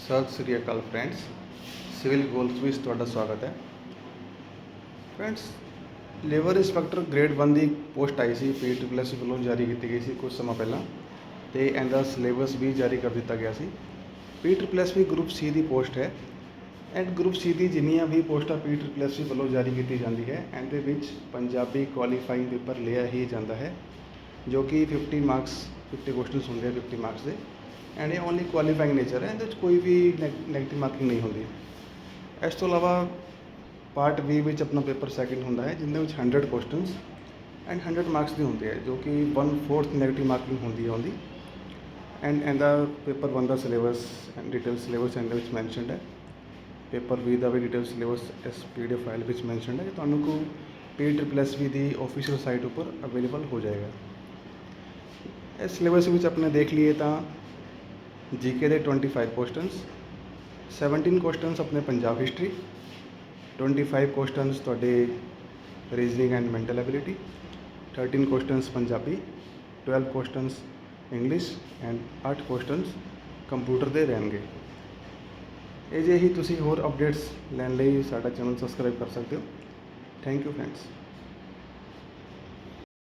ਸਤਿ ਸ੍ਰੀ ਅਕਾਲ friends, civil goals ਵਿੱਚ ਤੁਹਾਡਾ ਸਵਾਗਤ ਹੈ। ਫਰੈਂਡਸ, ਲੇਬਰ ਇੰਸਪੈਕਟਰ ਗ੍ਰੇਡ 1 ਦੀ ਪੋਸਟ ਆਈ ਸੀ ਪੀ ਟ੍ਰਿਪਲਐਸ ਵੱਲੋਂ ਜਾਰੀ ਕੀਤੀ ਗਈ ਸੀ ਕੁਝ ਸਮਾਂ ਪਹਿਲਾਂ ਤੇ ਇਹਦਾ ਸਿਲੇਬਸ ਵੀ ਜਾਰੀ ਕਰ ਦਿੱਤਾ ਗਿਆ ਸੀ। P triple S B group C ਦੀ ਪੋਸਟ ਹੈ ਐਂਡ ਗਰੁੱਪ ਸੀ ਦੀ ਜਿੰਨੀਆਂ ਵੀ ਪੋਸਟਾਂ ਪੀ ਟ੍ਰਿਪਲਐਸ ਵੱਲੋਂ ਜਾਰੀ ਕੀਤੀ ਜਾਂਦੀ ਹੈ, ਇਹਦੇ ਵਿੱਚ ਪੰਜਾਬੀ ਕੁਆਲੀਫਾਈਂਗ ਪੇਪਰ ਲਿਆ ਹੀ ਜਾਂਦਾ ਹੈ, ਜੋ ਕਿ 50 ਮਾਰਕਸ 50 ਕੁਐਸਚਨਸ ਹੁੰਦੇ ਆ 50 ਮਾਰਕਸ ਦੇ। ਐਂਡ ਇਹ ਓਨਲੀ ਕੁਆਲੀਫਾਈਂਗ ਨੇਚਰ ਹੈ ਇਹਦੇ ਵਿੱਚ ਕੋਈ ਵੀ ਨੈਗੇਟਿਵ ਮਾਰਕਿੰਗ ਨਹੀਂ ਹੁੰਦੀ ਇਸ ਤੋਂ ਇਲਾਵਾ ਪਾਰਟ ਬੀ ਵਿੱਚ ਆਪਣਾ ਪੇਪਰ ਸੈਕਿੰਡ ਹੁੰਦਾ ਹੈ ਜਿੰਦੇ ਵਿੱਚ 100 ਕੁਐਸਚਨਸ ਐਂਡ 100 ਮਾਰਕਸ ਦੀ ਹੁੰਦੀ ਹੈ ਜੋ ਕਿ 1/4 ਨੈਗੇਟਿਵ ਮਾਰਕਿੰਗ ਹੁੰਦੀ ਹੈ ਉਹਦੀ ਐਂਡ ਇਹਦਾ ਪੇਪਰ 1 ਦਾ ਸਿਲੇਬਸ ਐਂਡ ਡਿਟੇਲ ਸਿਲੇਬਸ ਇਹਦੇ ਵਿੱਚ ਮੈਂਸ਼ਨਡ ਹੈ ਪੇਪਰ ਵੀ ਦਾ ਵੀ ਡਿਟੇਲ ਸਿਲੇਬਸ ਇਸ ਪੀਡੀਐਫ ਫਾਈਲ ਵਿੱਚ ਮੈਂਸ਼ਨਡ ਹੈ ਇਹ ਤੁਹਾਨੂੰ ਕੋ ਪੀ ਟ੍ਰਿਪਲ ਐਸ ਵੀ ਦੀ ਆਫੀਸ਼ੀਅਲ ਸਾਈਟ ਉੱਪਰ ਅਵੇਲੇਬਲ ਹੋ ਜਾਏਗਾ ਇਸ ਸਿਲੇਬਸ ਵਿੱਚ ਆਪਣੇ ਦੇਖ ਲਈਏ ਤਾਂ ਜੀਕੇ ਦੇ 25 ਕੁਐਸਚਨਸ 17 ਕੁਐਸਚਨਸ ਆਪਣੇ ਪੰਜਾਬ ਹਿਸਟਰੀ 25 ਕੁਐਸਚਨਸ ਤੁਹਾਡੇ reasoning and mental ability 13 questions Punjabi 12 questions English and 8 questions computer ਦੇ ਰਹਿਣਗੇ ਇਹ ਜੇ ਹੀ ਤੁਸੀਂ ਹੋਰ ਅਪਡੇਟਸ ਲੈਣ ਲਈ ਸਾਡਾ ਚੈਨਲ ਸਬਸਕ੍ਰਾਈਬ ਕਰ ਸਕਦੇ ਹੋ ਥੈਂਕ ਯੂ ਫਰੈਂਡਸ